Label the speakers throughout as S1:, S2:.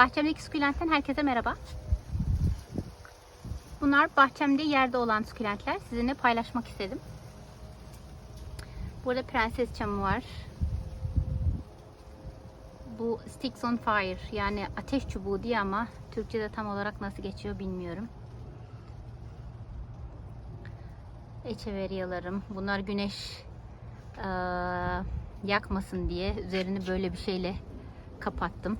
S1: Bahçemdeki sukulentten herkese merhaba. Bunlar bahçemde yerde olan sukulentler. Sizinle paylaşmak istedim. Burada prenses çamı var. Bu sticks on fire yani ateş çubuğu diye ama Türkçe'de tam olarak nasıl geçiyor bilmiyorum. Echeveryalarım. Bunlar güneş eee, yakmasın diye üzerini böyle bir şeyle kapattım.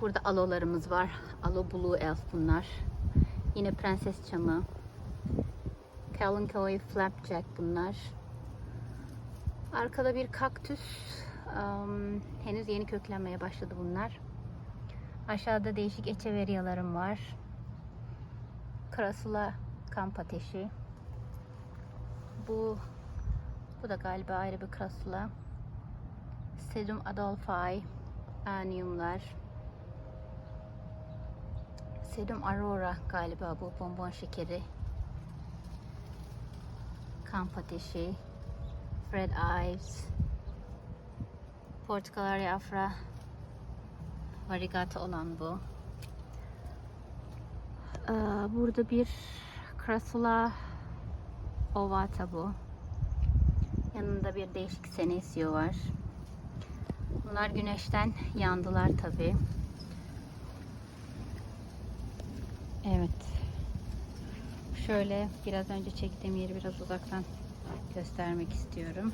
S1: Burada alolarımız var. Alo Blue Elf bunlar. Yine prenses çamı. Kalanchoe Flapjack bunlar. Arkada bir kaktüs. Am, henüz yeni köklenmeye başladı bunlar. Aşağıda değişik echeveryalarım var. Krasula kamp ateşi. Bu bu da galiba ayrı bir krasula. Sedum adolphi, anyumlar. Sedum aurora galiba bu bonbon şekeri. Kamp ateşi. Fred Ives. Porticalaria afra. Variegata olan bu. Ee, Burada bir Crassula ovata bu. Yanında bir değişik senesio var. Bunlar güneşten yandılar tabi. Evet. Şöyle biraz önce çektiğim yeri biraz uzaktan göstermek istiyorum.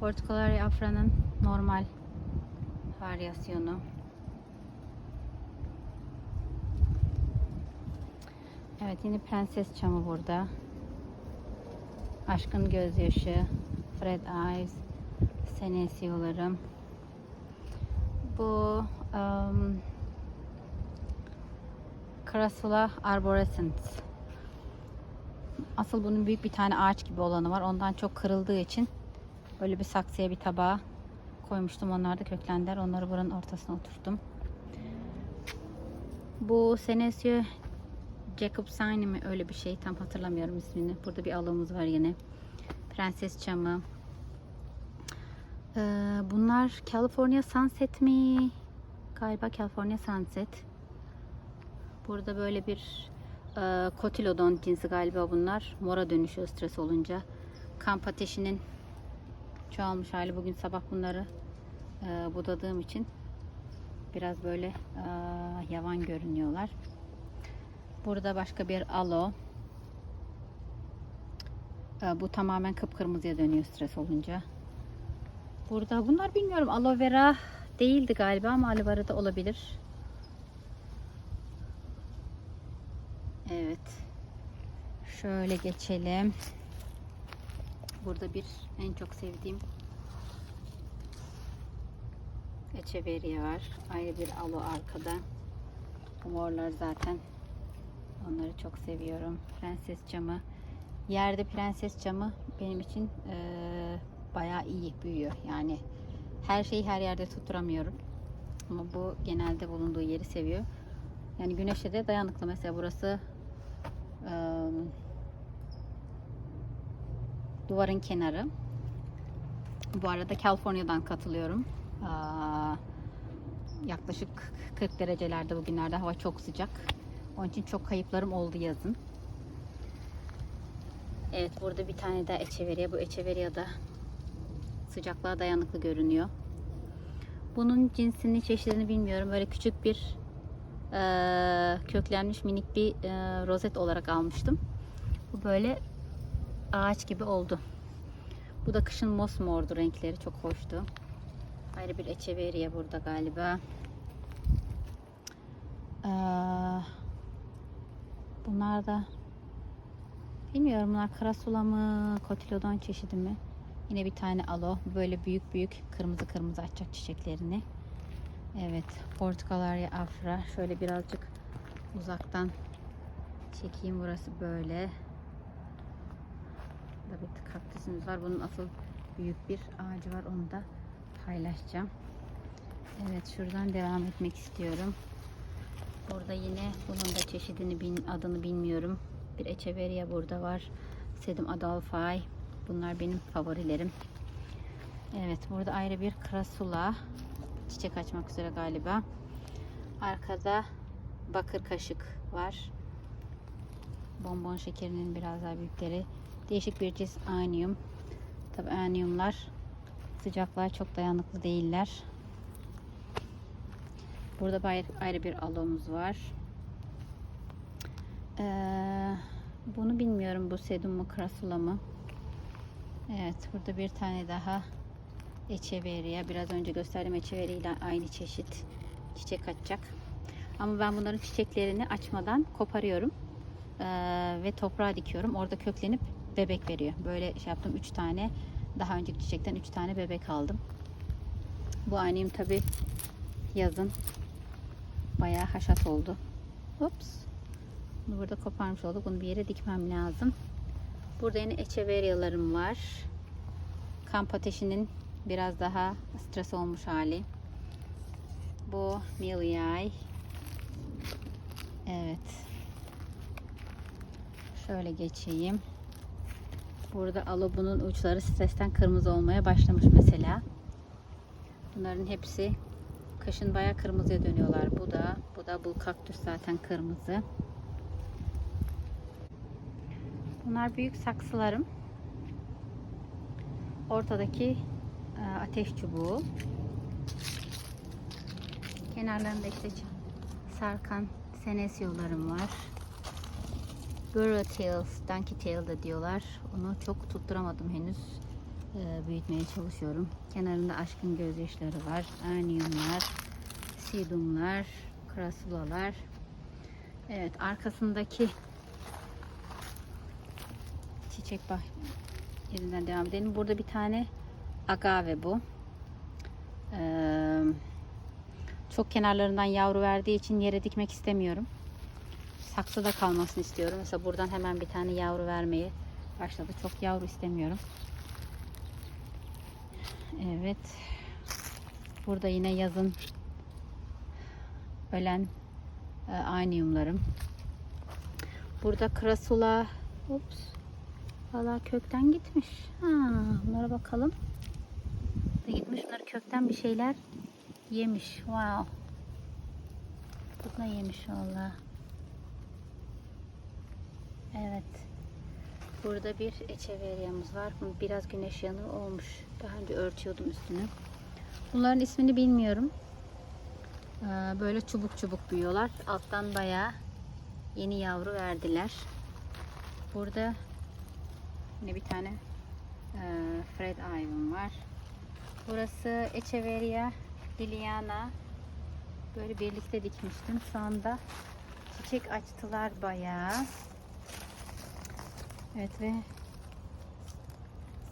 S1: Porticolaria afra'nın normal varyasyonu. Evet yine prenses çamı burada. Aşkın gözyaşı, Fred Eyes, Senesiolarım. Bu um, Crassula arborescens. Asıl bunun büyük bir tane ağaç gibi olanı var. Ondan çok kırıldığı için böyle bir saksıya bir tabağa koymuştum. Onlar da köklendiler. Onları buranın ortasına oturttum. Bu Senesio Jacobsini mi öyle bir şey tam hatırlamıyorum ismini. Burada bir alımız var yine. Prenses çamı. Ee, bunlar California Sunset mi? Galiba California Sunset. Burada böyle bir e, kotilodon cinsi galiba bunlar. Mora dönüşüyor stres olunca. Kamp ateşinin çoğalmış hali. Bugün sabah bunları e, budadığım için biraz böyle e, yavan görünüyorlar. Burada başka bir alo. E, bu tamamen kıpkırmızıya dönüyor stres olunca. Burada bunlar bilmiyorum aloe vera değildi galiba ama aloe vera da olabilir. Evet. Şöyle geçelim. Burada bir en çok sevdiğim Echeveria var. Ayrı bir alo arkada. Bu morlar zaten onları çok seviyorum. Prenses camı. Yerde prenses camı benim için eee bayağı iyi büyüyor. Yani her şeyi her yerde tutturamıyorum. Ama bu genelde bulunduğu yeri seviyor. Yani güneşe de dayanıklı. Mesela burası eee, duvarın kenarı. Bu arada California'dan katılıyorum. Aa, yaklaşık 40 derecelerde bugünlerde hava çok sıcak. Onun için çok kayıplarım oldu yazın. Evet burada bir tane daha Echeveria. Bu Echeveria da sıcaklığa dayanıklı görünüyor. Bunun cinsini, çeşidini bilmiyorum. Böyle küçük bir eee, köklenmiş minik bir eee, rozet olarak almıştım. Bu böyle ağaç gibi oldu. Bu da kışın mosmordu renkleri çok hoştu. Ayrı bir echeveria burada galiba. Eee, bunlar da bilmiyorum bunlar karasula mı, kotilodon çeşidi mi? Yine bir tane alo. Böyle büyük büyük kırmızı kırmızı açacak çiçeklerini. Evet. Porticalaria afra. Şöyle birazcık uzaktan çekeyim. Burası böyle. Burada bir kaktüsümüz var. Bunun asıl büyük bir ağacı var. Onu da paylaşacağım. Evet. Şuradan devam etmek istiyorum. Burada yine bunun da çeşidini, adını bilmiyorum. Bir Echeveria burada var. Sedum Adolphi. Bunlar benim favorilerim. Evet burada ayrı bir krasula. Çiçek açmak üzere galiba. Arkada bakır kaşık var. Bonbon şekerinin biraz daha büyükleri. Değişik bir cins anyum. Tabi anyumlar sıcaklığa çok dayanıklı değiller. Burada ayrı bir alomuz var. Ee, bunu bilmiyorum bu sedum mu krasula mı? Evet burada bir tane daha echeveria. Biraz önce gösterdiğim echeveria ile aynı çeşit çiçek açacak. Ama ben bunların çiçeklerini açmadan koparıyorum. Ee, ve toprağa dikiyorum. Orada köklenip bebek veriyor. Böyle şey yaptım 3 tane daha önceki çiçekten 3 tane bebek aldım. Bu aynıyım tabi yazın bayağı haşat oldu. Ups. Bunu burada koparmış olduk. Bunu bir yere dikmem lazım. Burada yine echeverialarım var. Kamp ateşinin biraz daha stres olmuş hali. Bu Miliay. Evet. Şöyle geçeyim. Burada alobunun uçları stresten kırmızı olmaya başlamış mesela. Bunların hepsi kışın bayağı kırmızıya dönüyorlar. Bu da, bu da bu kaktüs zaten kırmızı. Bunlar büyük saksılarım. Ortadaki e, ateş çubuğu. Kenarlarında işte sarkan senesyolarım var. Burrow Tails, Donkey Tail da diyorlar. Onu çok tutturamadım henüz. Ee, büyütmeye çalışıyorum. Kenarında aşkın gözyaşları var. Aniumlar, sidumlar, krasulalar. Evet arkasındaki çiçek bah yerinden devam edelim. Burada bir tane agave bu. Ee, çok kenarlarından yavru verdiği için yere dikmek istemiyorum saksıda kalmasını istiyorum. Mesela buradan hemen bir tane yavru vermeye başladı. Çok yavru istemiyorum. Evet. Burada yine yazın ölen e, anyumlarım. Burada krasula ups valla kökten gitmiş. Ha, bunlara bakalım. Da gitmiş bunlar kökten bir şeyler yemiş. Wow. Da yemiş valla. Evet. Burada bir echeveryamız var. Biraz güneş yanığı olmuş. Daha önce örtüyordum üstünü. Bunların ismini bilmiyorum. Ee, Böyle çubuk çubuk büyüyorlar. Alttan bayağı yeni yavru verdiler. Burada yine bir tane e, Fred Ivan var. Burası Echeveria Liliana. Böyle birlikte dikmiştim. Şu anda çiçek açtılar bayağı. Evet ve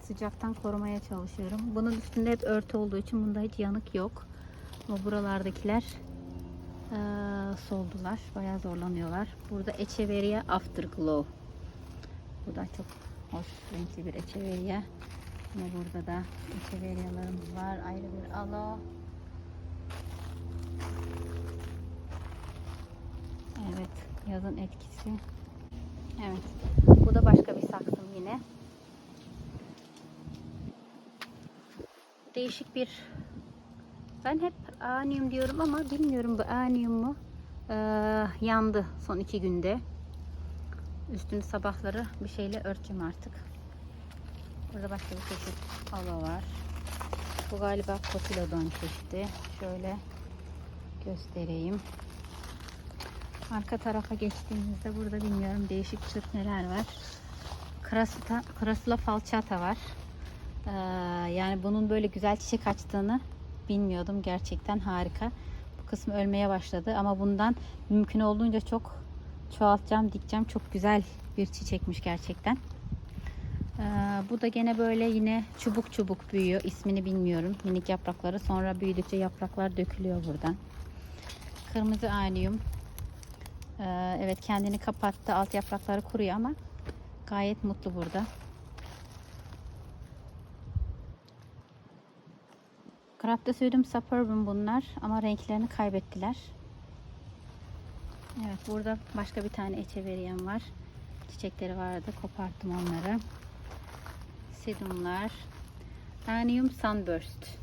S1: sıcaktan korumaya çalışıyorum. Bunun üstünde hep örtü olduğu için bunda hiç yanık yok. Ama buralardakiler eee, soldular. Bayağı zorlanıyorlar. Burada Echeveria Afterglow. Bu da çok hoş renkli bir Echeveria. Yine burada da Echeveria'larımız var. Ayrı bir alo. Evet, yazın etkisi. Evet. Bu da başka bir saksım yine. Değişik bir ben hep anium diyorum ama bilmiyorum bu anium mu Ee, yandı son iki günde. Üstünü sabahları bir şeyle örteceğim artık. Burada başka bir çeşit alo var. Bu galiba kotilodon çeşidi. Şöyle göstereyim. Arka tarafa geçtiğimizde burada bilmiyorum değişik tür neler var. Krasuta, Krasula falçata var. Ee, yani bunun böyle güzel çiçek açtığını bilmiyordum. Gerçekten harika. Bu kısmı ölmeye başladı ama bundan mümkün olduğunca çok çoğaltacağım, dikeceğim. Çok güzel bir çiçekmiş gerçekten. Ee, bu da gene böyle yine çubuk çubuk büyüyor. İsmini bilmiyorum. Minik yaprakları. Sonra büyüdükçe yapraklar dökülüyor buradan. Kırmızı anyum. Ee, evet kendini kapattı. Alt yaprakları kuruyor ama gayet mutlu burada. Craftosydum suburbum bunlar ama renklerini kaybettiler. Evet burada başka bir tane echeveriyem var. Çiçekleri vardı. Koparttım onları. sedumlar. Anium Sunburst.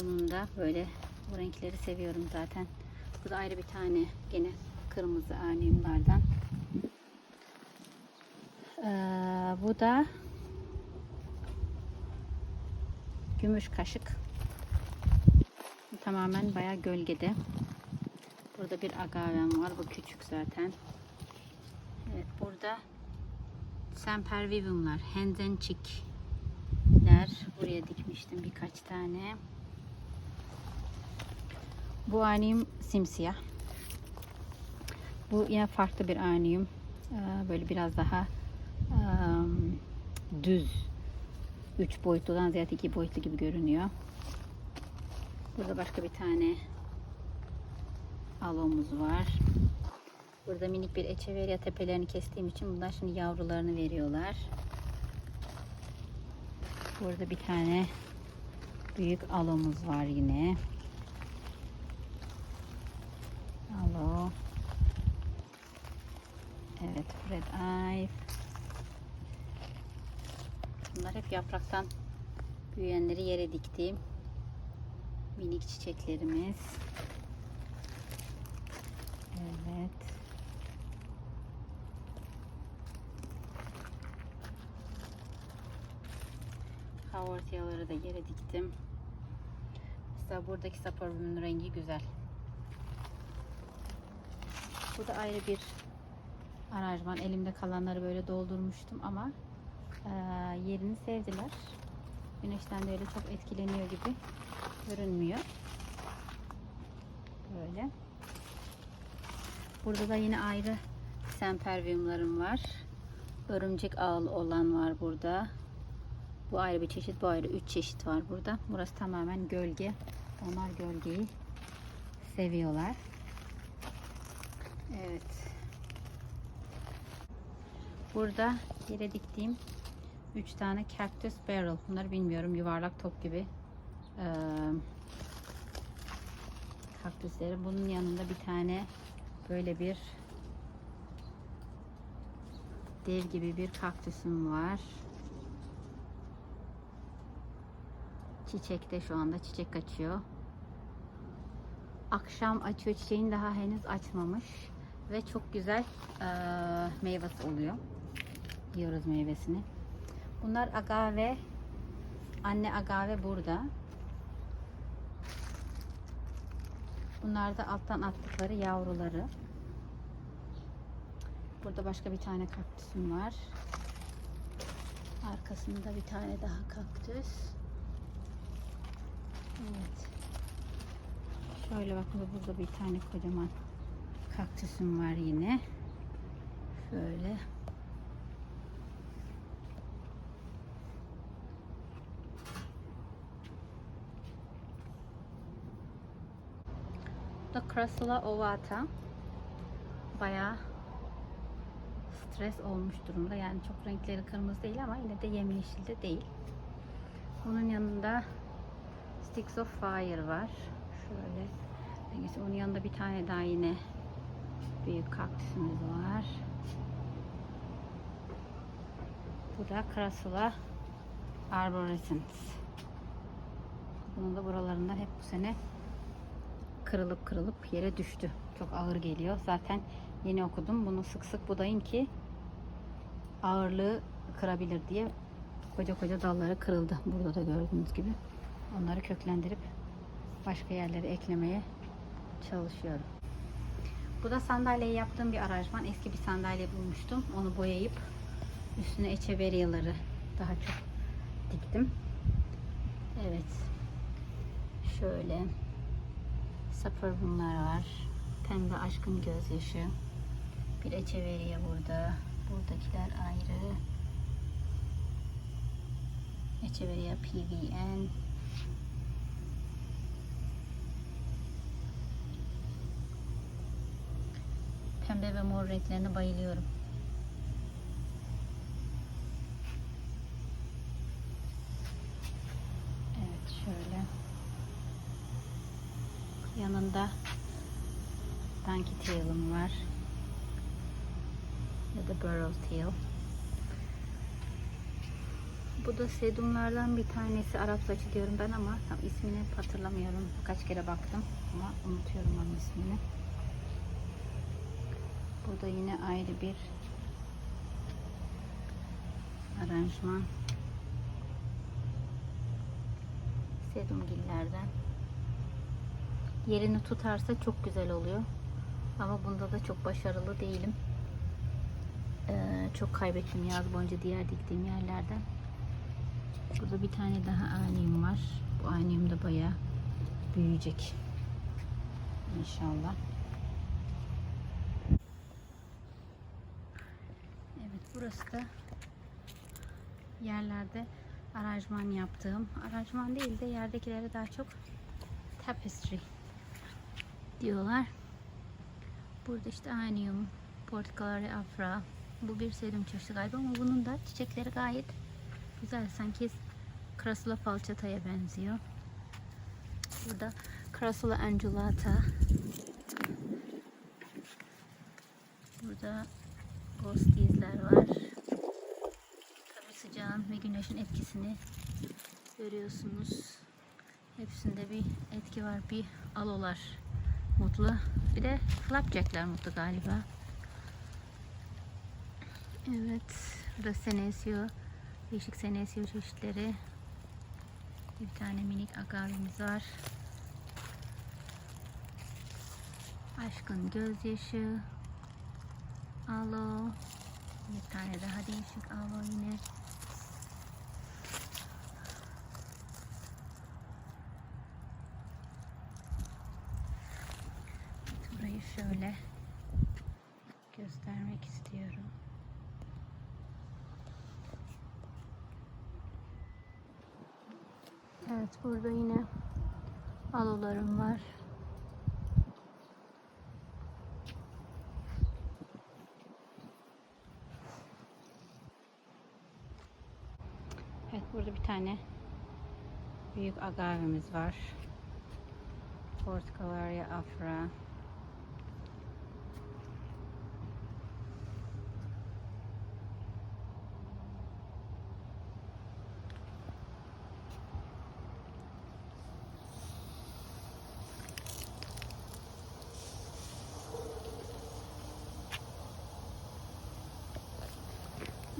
S1: Bunun da böyle bu renkleri seviyorum zaten. Bu da ayrı bir tane gene kırmızı aniumlardan. Ee, bu da gümüş kaşık. Tamamen bayağı gölgede. Burada bir agavem var. Bu küçük zaten. Evet burada sempervivumlar. Hands Chick'ler. Buraya dikmiştim birkaç tane. Bu anium simsiyah. Bu yine farklı bir anium. Ee, Böyle biraz daha ım, düz. Üç boyutludan ziyade iki boyutlu gibi görünüyor. Burada başka bir tane alomuz var. Burada minik bir echeveria tepelerini kestiğim için bunlar şimdi yavrularını veriyorlar. Burada bir tane büyük alomuz var yine. Alo. Evet, Red Eye. Bunlar hep yapraktan büyüyenleri yere diktiğim minik çiçeklerimiz. Evet. Havartiyaları da yere diktim. Mesela buradaki saporumun rengi güzel. Bu da ayrı bir aranjman. Elimde kalanları böyle doldurmuştum ama eee, yerini sevdiler. Güneşten de öyle çok etkileniyor gibi görünmüyor. Böyle. Burada da yine ayrı semperviyumlarım var. Örümcek ağlı olan var burada. Bu ayrı bir çeşit, bu ayrı üç çeşit var burada. Burası tamamen gölge. Onlar gölgeyi seviyorlar. Evet. Burada yere diktiğim 3 tane cactus barrel. Bunları bilmiyorum. Yuvarlak top gibi. Ee, kaktüsleri. Bunun yanında bir tane böyle bir dev gibi bir kaktüsüm var. Çiçekte şu anda çiçek açıyor. Akşam açıyor çiçeğin daha henüz açmamış ve çok güzel eee, meyvesi oluyor. Yiyoruz meyvesini. Bunlar agave. Anne agave burada. Bunlar da alttan attıkları yavruları. Burada başka bir tane kaktüsüm var. Arkasında bir tane daha kaktüs. Evet. Şöyle bakın burada bir tane kocaman kaktüsüm var yine. Şöyle. Bu da Crassula ovata. Bayağı stres olmuş durumda. Yani çok renkleri kırmızı değil ama yine de yemyeşil de değil. Bunun yanında Sticks of Fire var. Şöyle. Onun yanında bir tane daha yine büyük kaktüsümüz var. Bu da Crassula arborescens. Bunun da buralarından hep bu sene kırılıp kırılıp yere düştü. Çok ağır geliyor. Zaten yeni okudum. Bunu sık sık budayın ki ağırlığı kırabilir diye koca koca dalları kırıldı. Burada da gördüğünüz gibi. Onları köklendirip başka yerlere eklemeye çalışıyorum. Bu da sandalyeyi yaptığım bir aranjman. Eski bir sandalye bulmuştum. Onu boyayıp üstüne echeveryaları daha çok diktim. Evet. Şöyle Sapır bunlar var. Pembe aşkın gözyaşı. Bir echeverya burada. Buradakiler ayrı. Echeverya PVN. Pembe ve mor renklerine bayılıyorum. Evet şöyle. Yanında Donkey Tail'ım var. Ya da Burrow Tail. Bu da sedumlardan bir tanesi. Arap saçı diyorum ben ama tam ismini hatırlamıyorum. Kaç kere baktım ama unutuyorum onun ismini. Burada yine ayrı bir aranjman. Sedumgillerden. Yerini tutarsa çok güzel oluyor. Ama bunda da çok başarılı değilim. Ee, çok kaybettim yaz boyunca diğer diktiğim yerlerden. Burada bir tane daha aniyum var. Bu aniyum da bayağı büyüyecek. İnşallah. Evet burası da yerlerde aranjman yaptığım. Aranjman değil de yerdekilere daha çok tapestry diyorlar. Burada işte aniyum, portakal afra. Bu bir sedum çeşidi galiba ama bunun da çiçekleri gayet güzel. Sanki Crassula falçataya benziyor. Burada Crassula angulata. Burada ghost dizler var. Tabi sıcağın ve güneşin etkisini görüyorsunuz. Hepsinde bir etki var. Bir alolar mutlu. Bir de flapjackler mutlu galiba. Evet. Burada senesio. Değişik senesio çeşitleri. Bir tane minik agavimiz var. Aşkın gözyaşı. Alo. Bir tane daha değişik alo yine. Burayı şöyle göstermek istiyorum. Evet burada yine alolarım var. Evet burada bir tane büyük agavemiz var. Portcalaria afra.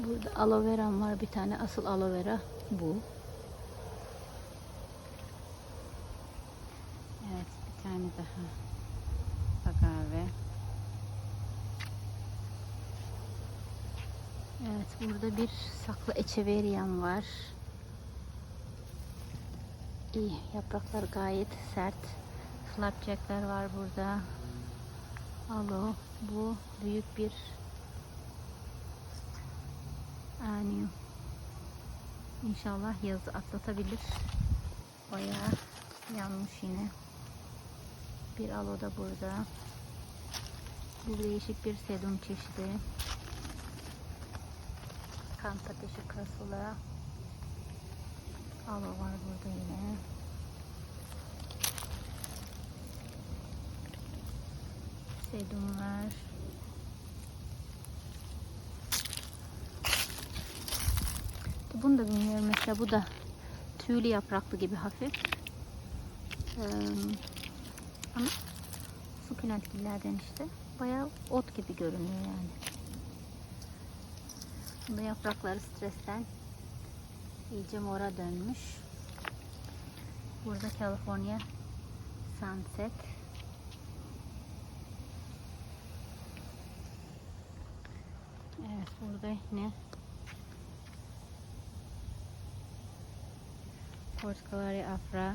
S1: Burada aloe vera'm var bir tane. Asıl aloe vera bu. Evet bir tane daha agave. Evet burada bir saklı echeverya'm var. İyi yapraklar gayet sert. Flapjack'ler var burada. Alo bu büyük bir yani inşallah yazı atlatabilir. Bayağı yanmış yine. Bir alo da burada. Bu değişik bir sedum çeşidi. Kan ateşi krasula. Alo var burada yine. Sedumlar. Bunu da bilmiyorum mesela bu da tüylü yapraklı gibi hafif. Ee, ama sukulent gillerden işte. Bayağı ot gibi görünüyor yani. Bunda yaprakları stresten iyice mora dönmüş. Burada California Sunset. Evet burada yine Portcalaria afra,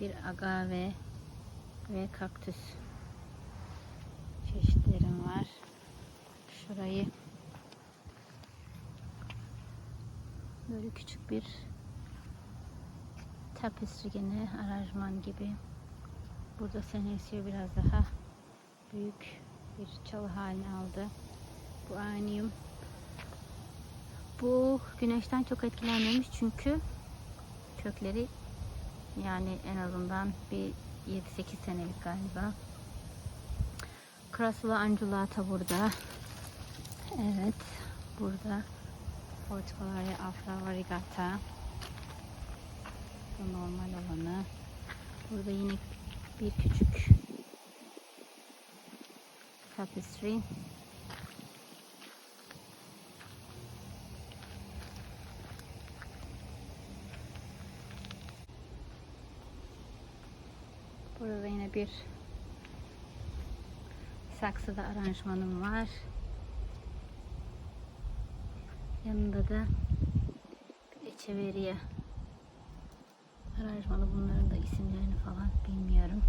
S1: bir agave ve kaktüs çeşitlerim var. Şurayı böyle küçük bir tapestry gene aranjman gibi. Burada senesio biraz daha büyük bir çalı halini aldı. Bu aniyum. Bu güneşten çok etkilenmemiş çünkü kökleri yani en azından bir 7-8 senelik galiba. Crassula angulata burada. Evet. Burada Portugalaria Afra Variegata. Bu normal olanı. Burada yine bir küçük tapestry. Bir saksıda aranjmanım var. Yanında da Echeveria aranjmanı. Bunların da isimlerini falan bilmiyorum.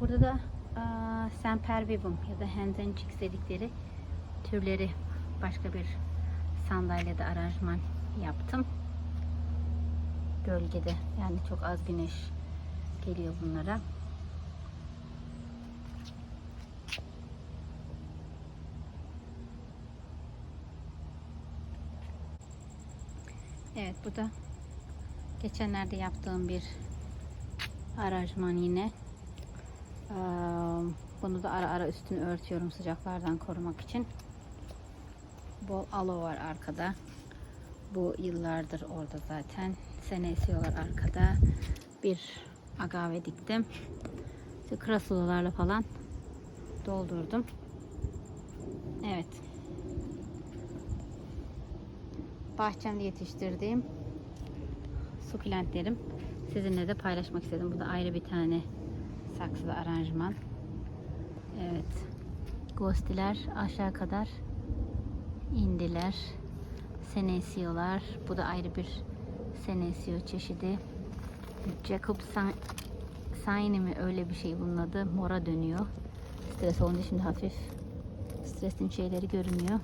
S1: Burada da Sempervivum ya da and Chicks dedikleri türleri başka bir sandalyede aranjman yaptım. Gölgede yani çok az güneş geliyor bunlara. Evet bu da geçenlerde yaptığım bir aranjman yine. Ee, Bunu da ara ara üstünü örtüyorum sıcaklardan korumak için. Bol alo var arkada. Bu yıllardır orada zaten. Sene esiyorlar arkada. Bir agave diktim. İşte krasulalarla falan doldurdum. Evet. Bahçemde yetiştirdiğim sukulentlerim sizinle de paylaşmak istedim. Bu da ayrı bir tane saksılı aranjman. Evet. Gostiler aşağı kadar indiler. Senesiyolar. Bu da ayrı bir senesiyo çeşidi. Jacob Saini mi öyle bir şey bunun adı. Mora dönüyor. Stres olunca şimdi hafif stresin şeyleri görünüyor.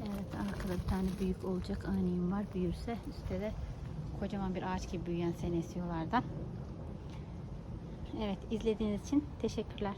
S1: Evet arkada bir tane büyük olacak aniyum var. Büyürse üstte de kocaman bir ağaç gibi büyüyen senesiyolardan. Evet izlediğiniz için teşekkürler.